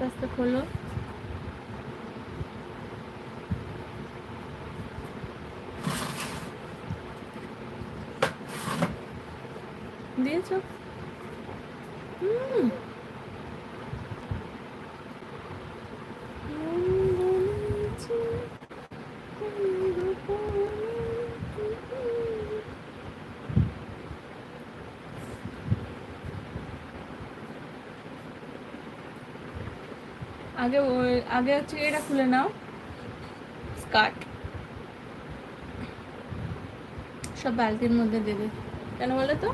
আস্তে আস্তে খোলো। দিয়েছ? আগে আগে হচ্ছে এটা খুলে নাও। স্কার্ট। সব বালতির মধ্যে দেবে। কেন বলো তো?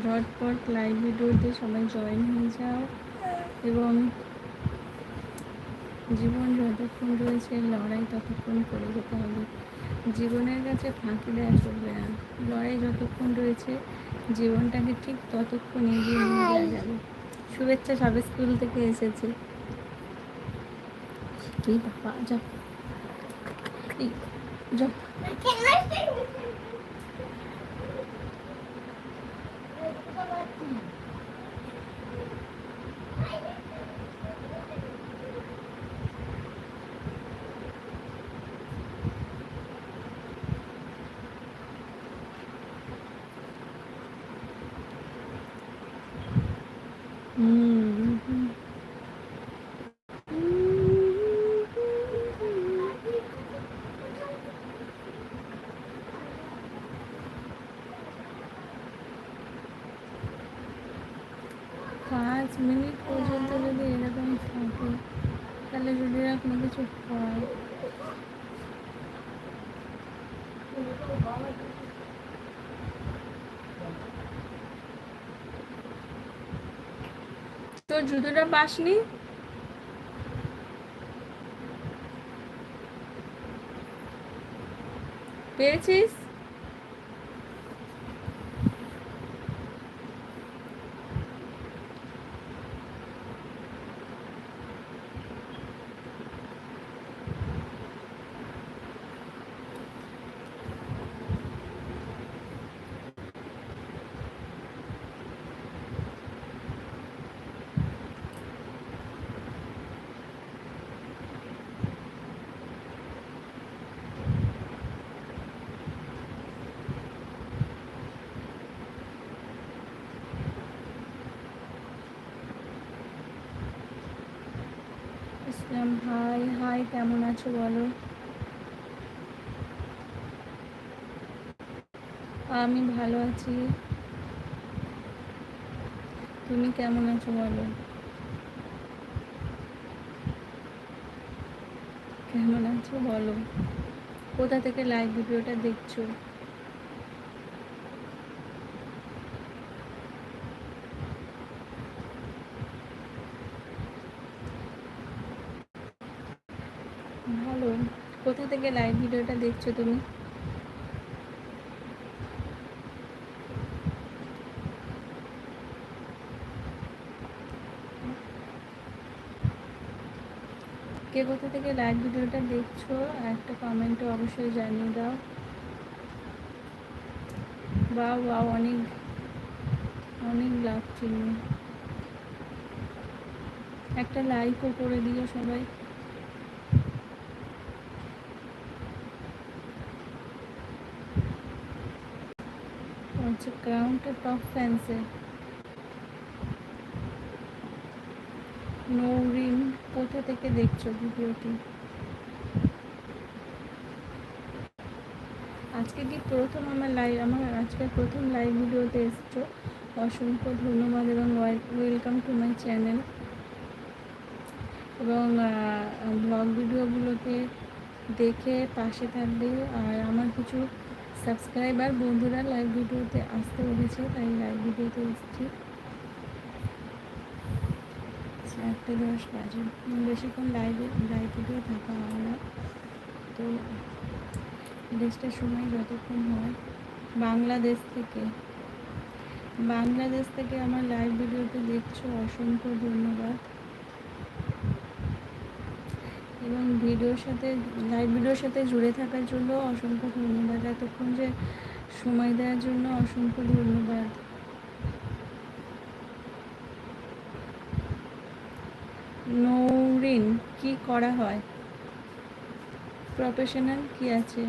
ঝটপট লাইভ ভিডিওতে সবাই জয়েন হয়ে যাও। এবং জীবন যতক্ষণ রয়েছে লড়াই ততক্ষণ করে যেতে হবে। জীবনের কাছে ফাঁকি দেওয়া চলবে না। লড়াই যতক্ষণ রয়েছে জীবনটাকে ঠিক ততক্ষণ এগিয়ে নিয়ে যাওয়া যাবে। শুভেচ্ছা সবে স্কুল থেকে এসেছে। এই বাবা যা হুম পাঁচ মিনিট পর্যন্ত যদি এরকম থাকে তাহলে যদি এরকম কিছু হয় তোর জুতোটা পাসনি? পেয়েছিস? ইসলাম হাই হাই, কেমন আছো বলো? আমি ভালো আছি। তুমি কেমন আছো বলো? কেমন আছো বলো? কোথা থেকে লাইভ ভিডিওটা দেখছ ভালো কোথা থেকে লাইভ ভিডিওটা দেখছ তুমি? কে কোথা থেকে লাইভ ভিডিওটা দেখছ? একটা কমেন্টে অবশ্যই জানিয়ে দাও। বা বা অনেক অনেক লাভ চিহ্ন। একটা লাইকও করে দিও সবাই। ক্রাউনটা টপ ফ্যান্সে নৌরিন কোথা থেকে দেখছ ভিডিওটি? আজকে কি প্রথম আমার লাইভ আমার আজকে প্রথম লাইভ ভিডিওতে এসছো? অসংখ্য ধন্যবাদ এবং ওয়েলকাম টু মাই চ্যানেল এবং ব্লগ ভিডিওগুলোকে দেখে পাশে থাকবে। আর আমার কিছু সাবস্ক্রাইবার বন্ধুরা লাইভ ভিডিওতে আসতে বলেছে, তাই লাইভ ভিডিওতে এসেছি। চারটে দশ বাজে। বেশিক্ষণ লাইভে লাইভ ভিডিও থাকা হয় না। তো দেশটা সময় যতক্ষণ হয়, বাংলাদেশ থেকে। বাংলাদেশ থেকে আমার লাইভ ভিডিওতে দেখছ, অসংখ্য ধন্যবাদ। এবং ভিডিওর সাথে লাইভ ভিডিওর সাথে জুড়ে থাকার জন্য অসংখ্য ধন্যবাদ। এতক্ষণ যে সময় দেওয়ার জন্য অসংখ্য ধন্যবাদ। নৌরিন, কি করা হয়? প্রফেশনাল কি আছে?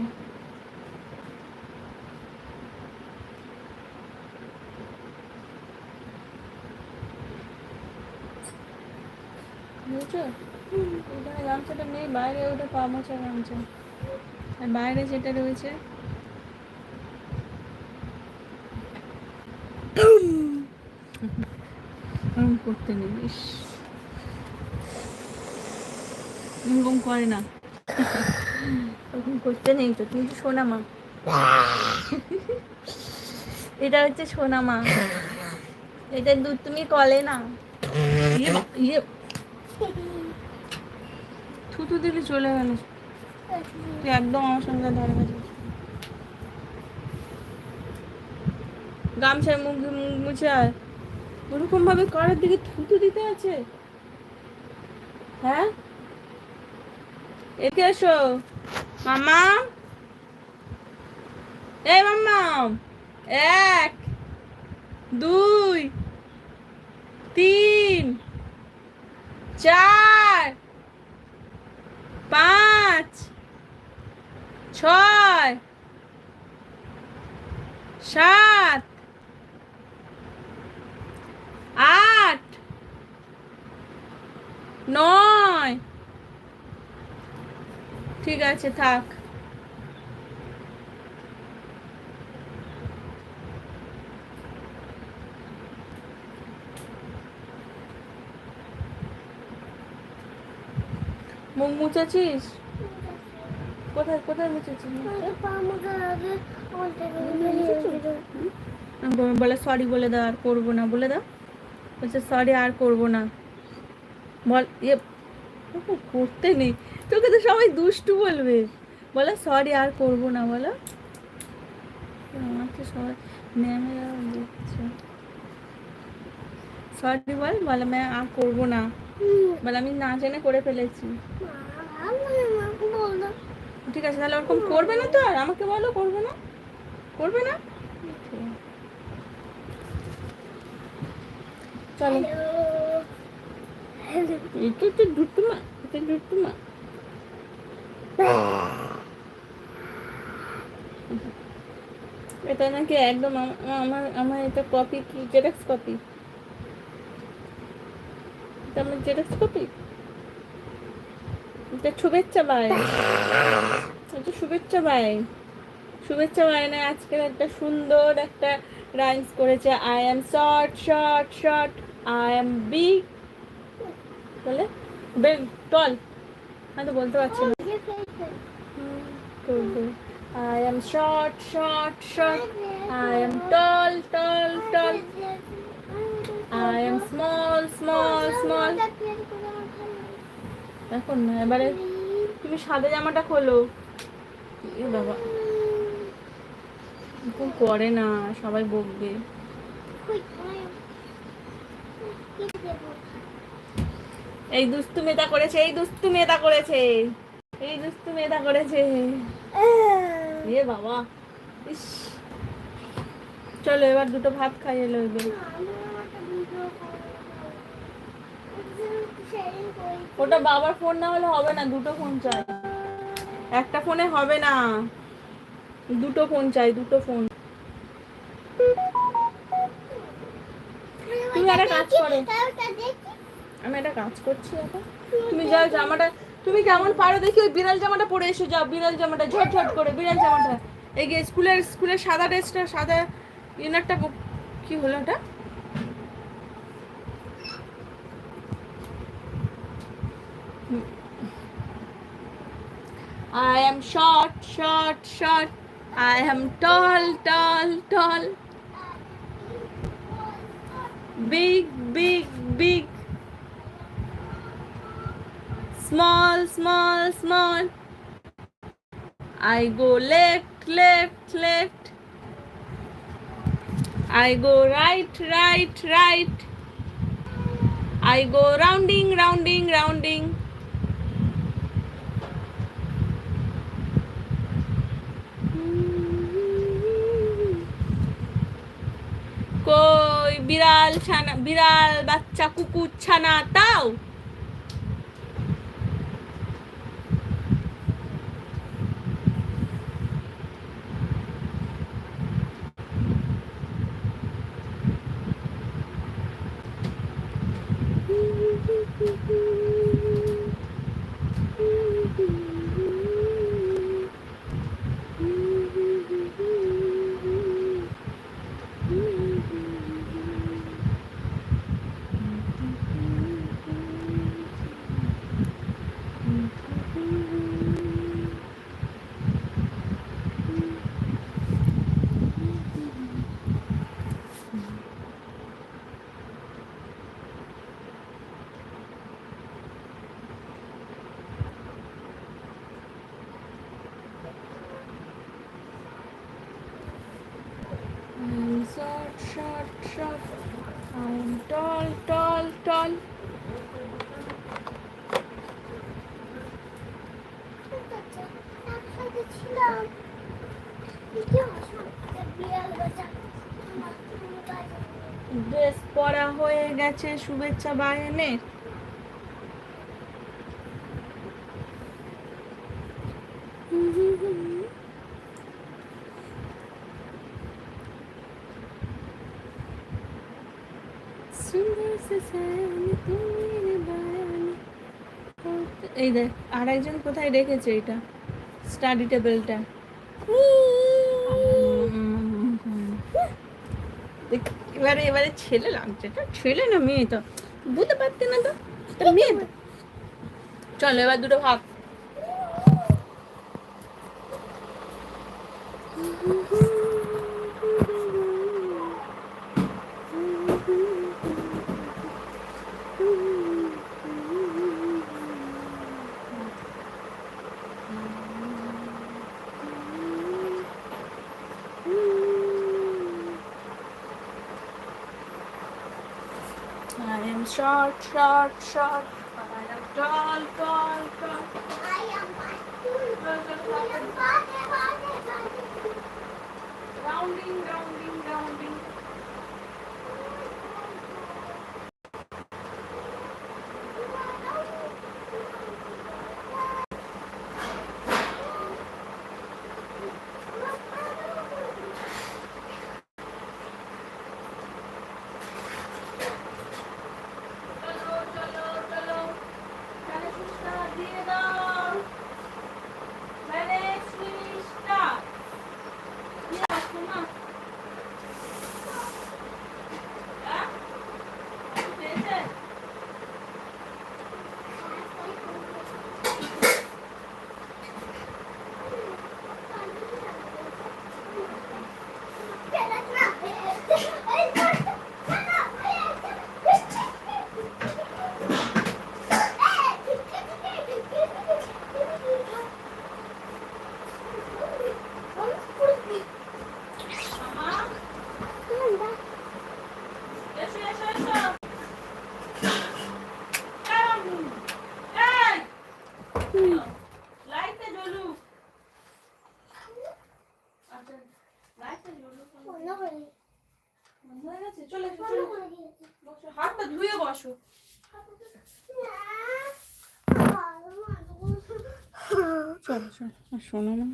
বুঝছ? গামছাটা নেই, বাইরে ওটা পা মোছা গামছা। আর বাইরে যেটা রয়েছে ওরকম করতে নেই, ইস। এরকম করে না। ওরকম করতে নেই তো, তুমি তো সোনা মা। এটা হচ্ছে সোনা মা। এটা দুধ তুমি কলে না। ইয়ে ইয়ে। থুতু দিলে চলে গেল। তুই একদম আমার সঙ্গে ধরে গেছিস গামছায় মুখ মুখ মুছে আয় ওরকম ভাবে করার দিকে থুতু দিতে আছে? হ্যাঁ? এতে এসো। মামা এই মাম্মা, এক, দুই, তিন, চার পাঁচ ছয় সাত আট নয়। ঠিক আছে থাক। মুখ মুছেছিস কোথায় কোথায় মুছেছিস বলে সরি বলে দাও, আর করব না, বলে দাও। বলছে সরি আর করব না। বল ইয়ে করতে নেই। তোকে তো সবাই দুষ্টু বলবে। বলে সরি আর করব না, বলো। আমাকে সবাই ম্যামেরা সরি বল, বলে ম্যাম আর করব না। বলে আমি না জেনে করে ফেলেছি। ঠিক আছে, তাহলে ওরকম করবে না তো আর? আমাকে বলো, করবে না? করবে না? চলো। এটা তো দুটুমা, এটা দুটুমা। এটা নাকি একদম আম- আমার আমার এটা কপি কি? জেরক্স কপি আমার জেরক্স কপি এটা শুভেচ্ছা বাই। এটা শুভেচ্ছা বাই। শুভেচ্ছা বায়নে, আজকের একটা সুন্দর একটা রাইমস করেছে। I am short short short I am big বলে? বেগ টল আমি তো বলতে পারছি না। I am short short short I am tall tall tall I am small small small এখন না, এবারে তুমি সাদা জামাটা খোলো। এ বাবা। এরকম করে না, সবাই বকবে। এই দুস্তু মেয়েটা করেছে, এই দুস্তু মেয়েটা করেছে। এই দুস্তু মেয়েটা করেছে। এ বাবা। ইস। চলো এবার দুটো ভাত খাইয়ে লইবে ওটা বাবার ফোন না হলে হবে না দুটো ফোন চাই। একটা ফোনে হবে না। দুটো ফোন চাই দুটো ফোন। তুমি একটা কাজ করো। আমি একটা কাজ করছি এখন তুমি যাও জামাটা তুমি কেমন পারো দেখি ওই বিড়াল জামাটা পরে এসো যাও বিড়াল জামাটা ঝট ঝট করে বিড়াল জামাটা। এই গিয়ে স্কুলের স্কুলের সাদা ড্রেসটা সাদা ইনারটা কি হলো ওটা? I am short, short, short. I am tall, tall, tall. Big, big, big. Small, small, small. I go left, left, left. I go right, right, right. I go rounding, rounding, rounding. বিড়াল ছানা বিড়াল বাচ্চা কুকুর ছানা তাও dress পরা হয়ে গেছে শুভেচ্ছা বাহিনীর। এই দেখ আর একজন কোথায় রেখেছে এটা? স্টাডি টেবিলটা। দেখ, এবারে এবারে ছেলে লাগছে। ছেলে না মেয়ে, তো বুঝতে পারতে না তো মেয়ে তো। চলো, এবার দুটো ভাগ। Shark, short, short, short, I am tall, tall, tall. I am I am Rounding, rounding. হাতটা ধুয়ে বসো চলো চলো শোনো না